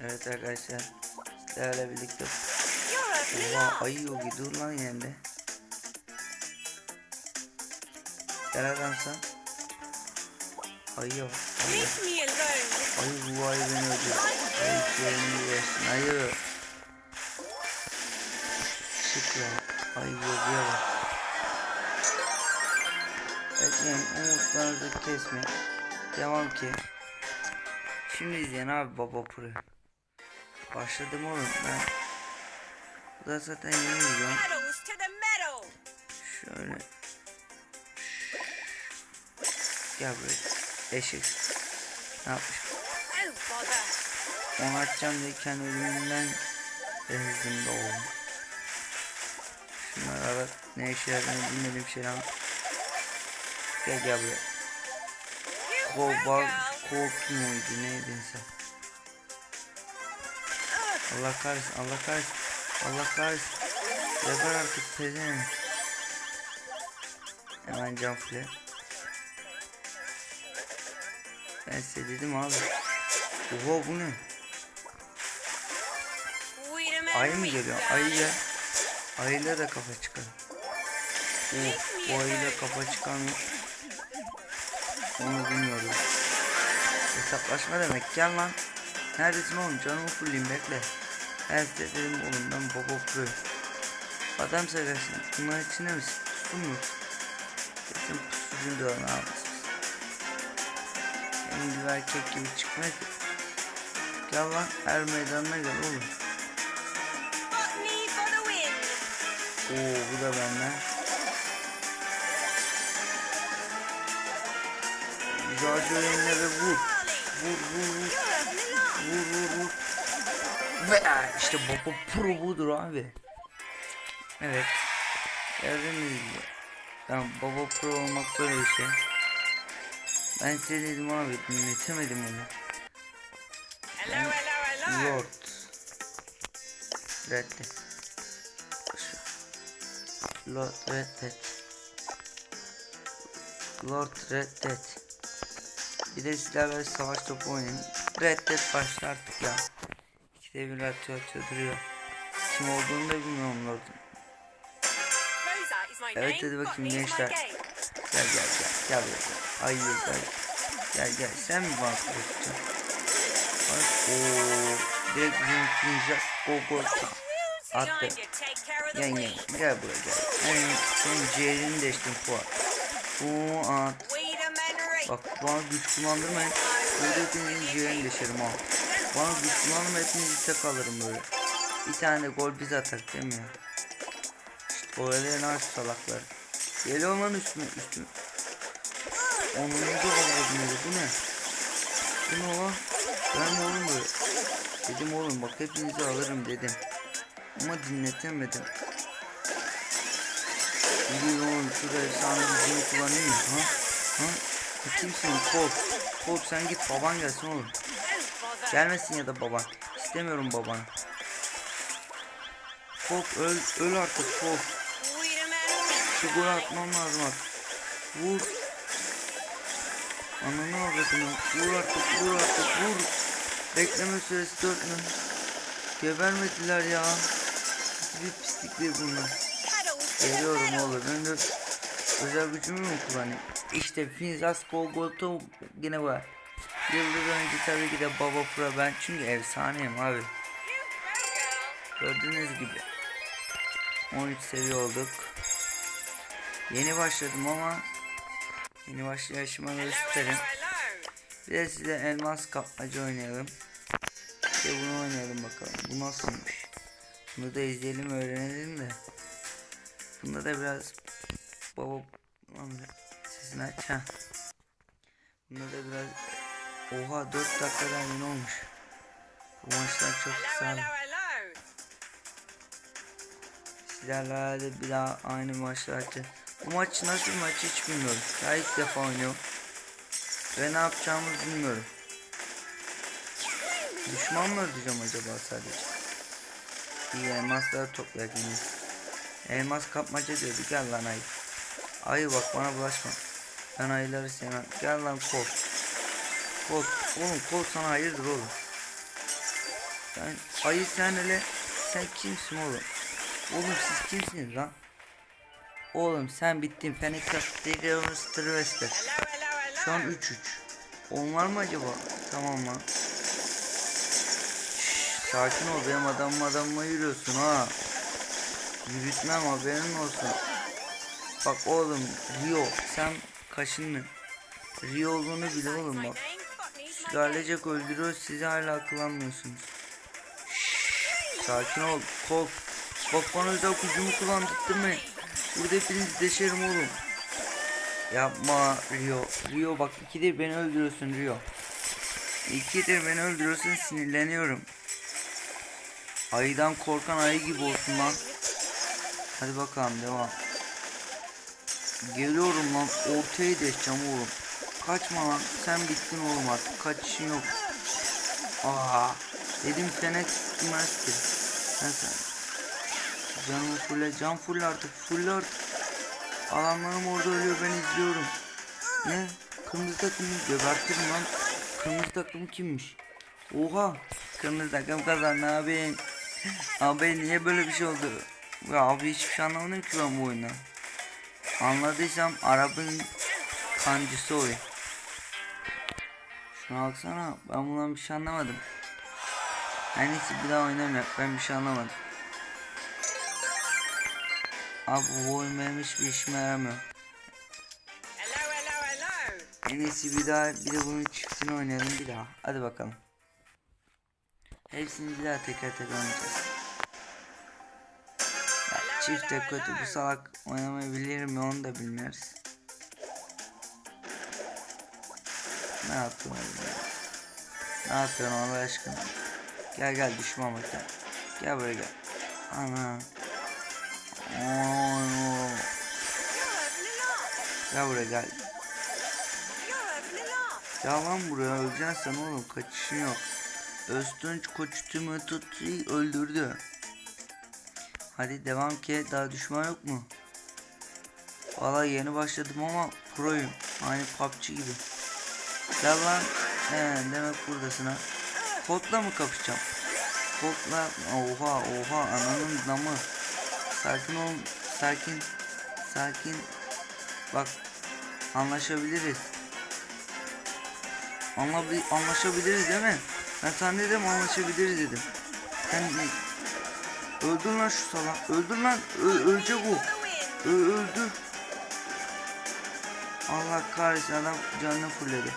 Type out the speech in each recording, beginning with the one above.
Evet arkadaşlar. Sizlerle birlikte. Oha ayı yogi dur lan yerinde. Gel adam sen. Ayı yok. Ayı. Bu ayı beni öldürdü. Ayı yerini versin. Ayı. Çık ya. Ayı yogiye bak. Umutlarınızı kesmeyin. Devam ki. Şimdi izleyin abi baba pırı. Başladım oğlum ben. Bu da zaten yeni video. Şöyle. Gel buraya. Eşek. Ne yapmış? Oh. Onu atacağım diye kendi ölümünden bezdim de oğlum. Şunları ara ne işe yaradığını bilmediğim şeyler. Gel gel buraya. Girl. korku muydu neydin sen? Allah kahretsin Allah kahretsin. Allah kahretsin. Geber artık pezevenk. Hemen can file. Ben size dedim abi. Oha bu ne? Ayı mı geliyor? Ayıya. Ayıyla da kafa çıkar. Oh, bu ayıyla kafa çıkan mı? Onu bilmiyorum. Hesaplaşma demek. Gel lan. Neredesin oğlum? Canımı fulleyim bekle. Her dedim oğlum ben baba pro. Adam söylesin. Bunların içinde misin? Pustun mu? Kesin pusucun da ne yapmışsın? Benim gibi erkek gibi çıkma. Gel lan her meydanına gel oğlum. Oo bu da benden. Jojo ve vur. Vur vur vur. Vur vur vur. Ve işte Baba Pro budur abi. Evet. Gördüğünüz gibi. Ben Baba Pro olmak böyle bir şey. Ben size dedim abi dinletemedim onu. Hello, hello, hello. Lord. Reddet. Lord reddet. Lord reddet. Bir de silahla savaş topu oynayın. Reddet başla artık ya. İkide bir atıyor atıyor duruyor. Kim olduğunu da bilmiyorum my Evet, Got bakayım gençler. Gel gel gel. Gel buraya. Ay gel. Gel gel. Sen mi bana korkutacaksın? Ay ooo. Direkt bizim fineceğiz. Go go. Attı. Gel gel. Gel buraya gel. Senin, senin ciğerini deştim Fuat. Fuat. Bak bana güç kullandırmayın. Böyle hepinizin ciğerini deşerim ha. Bana güç kullandırma hepinizi tek alırım böyle. Bir tane de gol biz atak değil mi ya? İşte o öyle şu salaklar. Geliyor lan üstüme üstüme. Onuncu avradım öyle bu ne? Bu ne lan? Ben mi oğlum böyle? Dedim oğlum bak hepinizi alırım dedim. Ama dinletemedim. Yürüyün oğlum şurada efsane gücünü kullanayım mı? Ha? Ha? Kimsin? Kol. Kol sen git baban gelsin oğlum. Gelmesin ya da baban. İstemiyorum babanı. Kol öl, öl artık minute. Şu gol atmam lazım artık. Vur. Ananı avradını. Vur artık vur artık vur. Bekleme süresi 4 mü? Gebermediler ya. Bir pislikler bunlar. Geliyorum oğlum. De özel gücümü mü kullanayım? İşte Finzas Golgot'a yine var. Yıldız önce tabii ki de Baba Pro ben çünkü efsaneyim abi. Gördüğünüz gibi 13 seviye olduk. Yeni başladım ama yeni başlayışımı hello. Bir de size elmas kapmaca oynayalım. De bunu oynayalım bakalım. Bu nasılmış? Bunu da izleyelim öğrenelim de. Bunda da biraz baba Sesini aç ha. Bunda da biraz Oha 4 dakikadan yeni olmuş. Bu maçlar çok kısa. Sizlerle herhalde bir daha aynı maçlar açacağız. Bu maç nasıl bir maç hiç bilmiyorum. Daha ilk defa oynuyorum. Ve ne yapacağımı bilmiyorum. Düşman mı öldüreceğim acaba sadece? İyi elmasları iyisi. Elmas kapmaca diyordu gel lan ayı. Ayı bak bana bulaşma. Ben ayıları sevmem. Gel lan kol. Kol. Oğlum kol sana hayırdır oğlum. Sen ayı sen hele sen kimsin oğlum? Oğlum siz kimsiniz lan? Oğlum sen bittin. Fenika Stadium Strvester. Hello, hello, hello. Şu an 3-3. On var mı acaba? Tamam lan. Şşş, sakin ol benim adamım adamıma yürüyorsun ha. Yürütmem haberin olsun. Bak oğlum Rio sen kaşınlı. Rio olduğunu bil oğlum bak. Sülalecek öldürüyor sizi hala akıllanmıyorsunuz. Şşş, sakin ol kol. Bak bana özel gücümü kullandırtmayın. Burada hepinizi deşerim oğlum. Yapma Rio. Rio bak ikidir beni öldürüyorsun Rio. İkidir beni öldürüyorsun sinirleniyorum. Ayıdan korkan ayı gibi olsun lan. Hadi bakalım devam. Geliyorum lan ortaya deşeceğim oğlum. Kaçma lan sen bittin oğlum artık kaçışın yok. Aa dedim Fenex Master. Sen sen. Canımı fulle can fulle artık fulle artık. Adamlarım orada ölüyor ben izliyorum. Ne? Kırmızı takımı gebertirim lan. Kırmızı takım kimmiş? Oha. Kırmızı takım kazandı abi. Abi niye böyle bir şey oldu? Ya abi hiçbir şey anlamadım ki ben bu oyundan. Anladıysam Arap'ın kancısı oluyor. Şuna baksana ben bundan bir şey anlamadım. En iyisi bir daha oynamayalım ben bir şey anlamadım. Abi bu oyun benim hiçbir işime yaramıyor. En iyisi bir daha bir de bunun çiftini oynayalım bir daha. Hadi bakalım. Hepsini bir daha teker teker oynayacağız. Çift de kötü bu salak oynamayı bilir mi onu da bilmiyoruz. Ne yapıyorsun oğlum ya? Ne yapıyorsun Allah aşkına? Gel gel düşman bak gel. Buraya gel. Ana. Oo. Gel buraya gel. Ya lan buraya öleceksin sen oğlum kaçışın yok. Öztunç koçtumu tuttu öldürdü. Hadi devam ki daha düşman yok mu? Valla yeni başladım ama proyum. Aynı PUBG gibi. Gel lan. He, demek buradasın ha. Kodla mı kapışacağım? Kodla. Oha oha ananın damı. Sakin ol. Sakin. Sakin. Bak. Anlaşabiliriz. Anlabi anlaşabiliriz değil mi? Ben sana dedim anlaşabiliriz dedim. Sen? Öldür lan şu salak. Öldür lan. Ö- ölecek o. Ö- öldür. Allah kahretsin adam canını fulledi.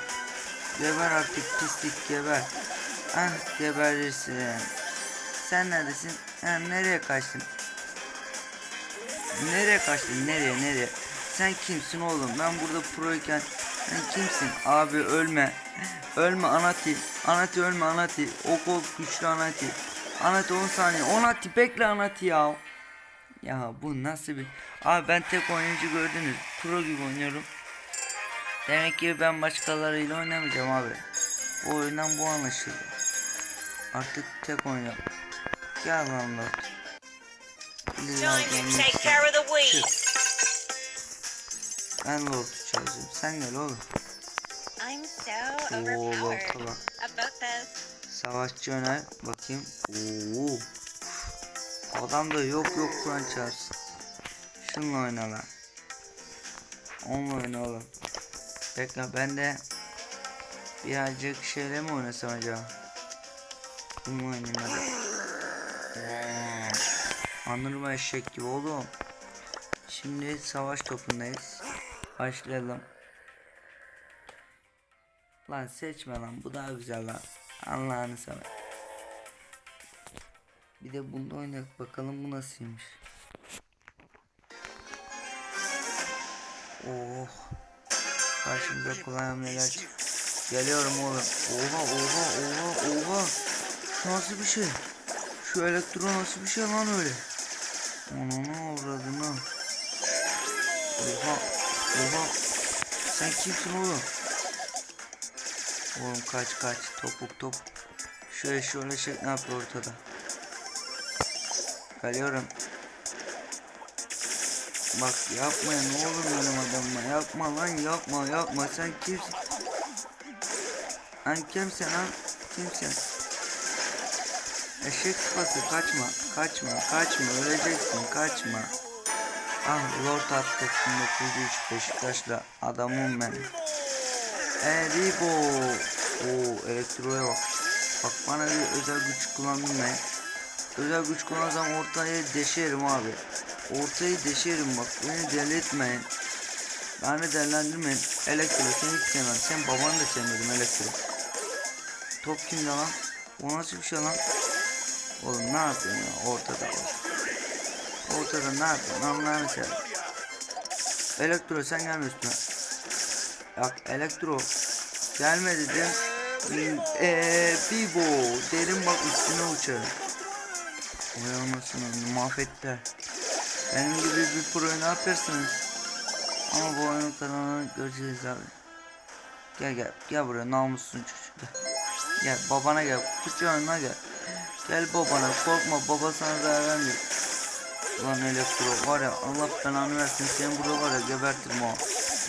Geber artık pislik geber. Ah geberirsin. Sen neredesin? Ha, nereye kaçtın? Nereye kaçtın? Nereye nereye? Sen kimsin oğlum? Ben burada proyken sen kimsin? Abi ölme. Ölme Anati. Anati ölme Anati. O kol güçlü Anati. Anati 10 saniye. Anati bekle Anati ya. Ya bu nasıl bir... Abi ben tek oyuncu gördünüz. Pro gibi oynuyorum. Demek ki ben başkalarıyla oynamayacağım abi. Bu oyundan bu anlaşıldı. Artık tek oynuyorum. Gel lan Lord. Ben Lord'u çağıracağım. Sen gel oğlum. I'm so Oo overpowered. About this. Savaşçı öner. Bakayım. Oo. Adam da yok yok Kur'an çağırsın. Şununla oyna lan. Onunla oyna oğlum. Bekle ben de birazcık şeyle mi oynasam acaba? Bununla oynayayım hadi. Anırma eşek gibi oğlum. Şimdi savaş topundayız. Başlayalım. Lan seçme lan bu daha güzel lan. Allah'ını sever. Bir de bunda oynayak bakalım bu nasılmış. Oh. Karşımıza kolay hamleler çık. Geliyorum oğlum. Oha oha oha oha. Şu nasıl bir şey? Şu elektron nasıl bir şey lan öyle? Ananı avradını. Oha oha. Sen kimsin oğlum? Oğlum kaç kaç topuk top. Şöyle şöyle şey ne yapıyor ortada. Geliyorum. Bak yapma ya, ne olur benim adamıma yapma lan yapma yapma sen kimsin? Sen kimsin lan? Kimsin? Eşek sıpası kaçma. Kaçma. Kaçma. Öleceksin. Kaçma. Ah Lord attık 1903 Beşiktaş'la adamım ben. Eribo. Oo elektroya bak. Bak bana bir özel güç kullandım ben. Özel güç kullansam ortayı deşerim abi. Ortayı deşerim bak. Beni deli etmeyin. Beni değerlendirmeyin. Elektro seni hiç sevmem. Sen babanı da sevmedim elektro. Top kimde lan? O nasıl bir şey lan? Oğlum ne yapıyorsun ya ortada. Ortada ne yapıyorsun Allah'ını seversen. Elektro sen gelme üstüne. Bak elektro gelme dedim. Eee Bibo derin bak üstüne uçarım. Vay anasını mahvettiler. Benim gibi bir proyu ne yaparsınız? Ama bu oyunun kanalını göreceğiz abi. Gel gel gel buraya namussun çocuk gel. Gel babana gel kucağına gel. Gel babana korkma baba sana zarar vermiyor. Ulan elektro var ya Allah belanı versin seni burada var ya gebertirim ha.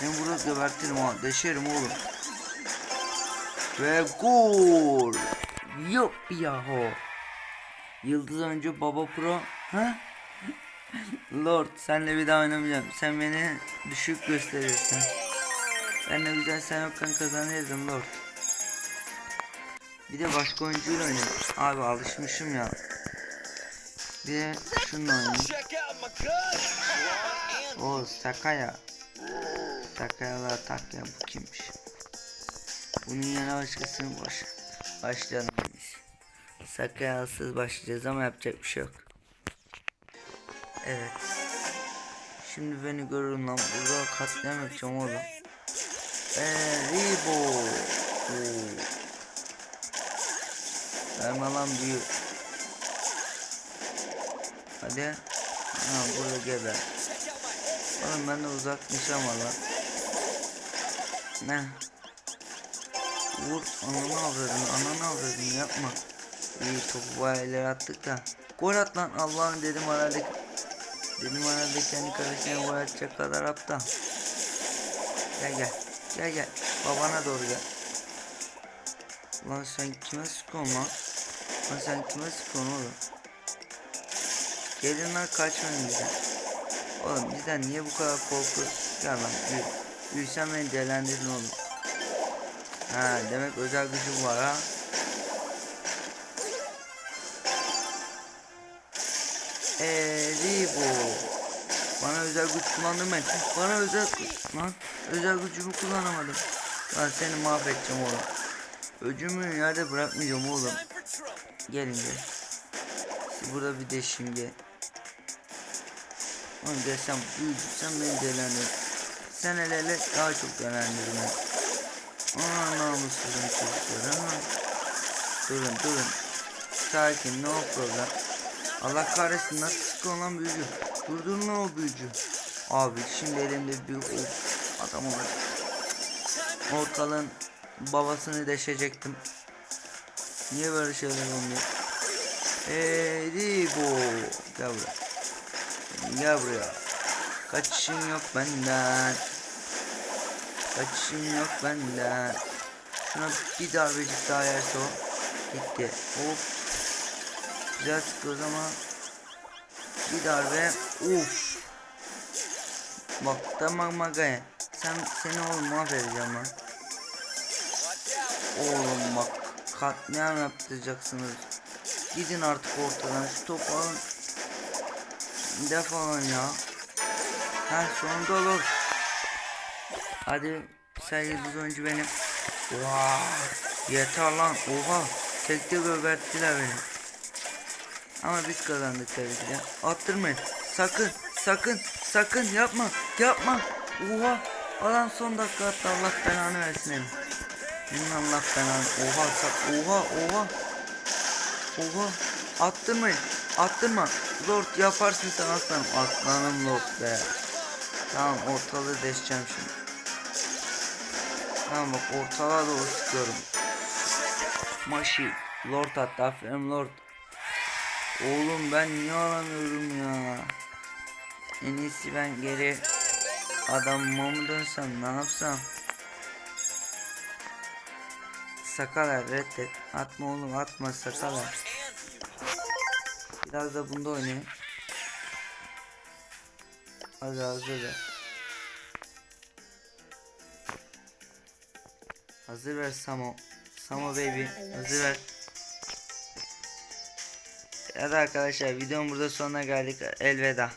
Seni burada gebertirim ha deşerim oğlum. Ve gol. Yok yahu. Yıldız önce baba pro. Ha? Lord senle bir daha oynamayacağım. Sen beni düşük gösteriyorsun. Ben ne güzel sen yokken kazanırdım Lord. Bir de başka oyuncuyla oynayayım. Abi alışmışım ya. Bir de şununla oynayayım. O Sakaya. Sakayalar tak ya bu kimmiş? Bunun yerine başkasını boş. Başlayalım biz. Sakayasız başlayacağız ama yapacak bir şey yok. Evet. Şimdi beni görün lan. Burada katliam yapacağım oğlum. Eribo. Oo. Verme lan büyük. Hadi. Ha burada geber. Oğlum ben de uzak nişan var lan. Ne? Vur ananı avradın ananı avradın yapma. İyi topu ileri attık da. Gol at lan Allah'ım dedim herhalde. Dedim herhalde kendi kalesine gol atacak kadar aptal. Gel gel. Gel gel. Babana doğru gel. Lan sen kime sıkıyorsun lan? Lan sen kime sıkıyorsun oğlum? Gelin lan kaçmayın bizden. Oğlum bizden niye bu kadar korku? Gel lan yürü. Yürüsen beni değerlendirin oğlum. Ha demek özel gücüm var ha. Eribo. Bana özel güç kullandım ben. Bana özel lan özel gücümü kullanamadım. Lan seni mahvedeceğim oğlum. Öcümü yerde bırakmayacağım oğlum. Gelin gel. Siz burada bir deşin gel. Onu desem büyücü sen beni delendir. Sen hele hele daha çok delendirin. Aa namussuzum çocuklar ha. Durun durun. Sakin no problem. Allah kahretsin nasıl sıkıyor lan büyücü. Durdurun o büyücü. Abi şimdi elimde bir adam var. Ortalığın babasını deşecektim. Niye böyle şeyler olmuyor? Eribo. Gel buraya. Gel buraya. Kaçışın yok benden. Kaçışın yok benden. Şuna bir darbecik daha yerse o. Gitti. Hop. Güzel sıkıyoruz ama bir darbe. Uf. Bak tamam magaya. Sen seni oğlum mahvedeceğim lan. Oğlum bak katliam yaptıracaksınız. Gidin artık ortadan şu topu alın. Defolun ya. Ha sonunda olur. Hadi sen yıldız oyuncu benim. Vay. Yeter lan. Oha. Tekte göberttiler beni. Ama biz kazandık tabii ki de. Attırmayın. Sakın. Sakın. Sakın yapma. Yapma. Oha. Adam son dakika attı. Allah belanı versin elim. Benim Allah belanı. Oha. Sak. Oha. Oha. Oha. Attırmayın. Attırma. Lord yaparsın sen aslanım. Aslanım Lord be. Tamam ortalığı deşeceğim şimdi. Tamam bak ortalığa doğru sıkıyorum. Maşi. Lord attı aferin Lord. Oğlum ben niye alamıyorum ya? En iyisi ben geri adamıma mı dönsem ne yapsam? Sakala reddet. Atma oğlum atma sakala. Biraz da bunda oynayayım. Hadi hazır ver. Hazır ver Samo. Samo baby. Hazır ver. Evet arkadaşlar videonun burada sonuna geldik. Elveda.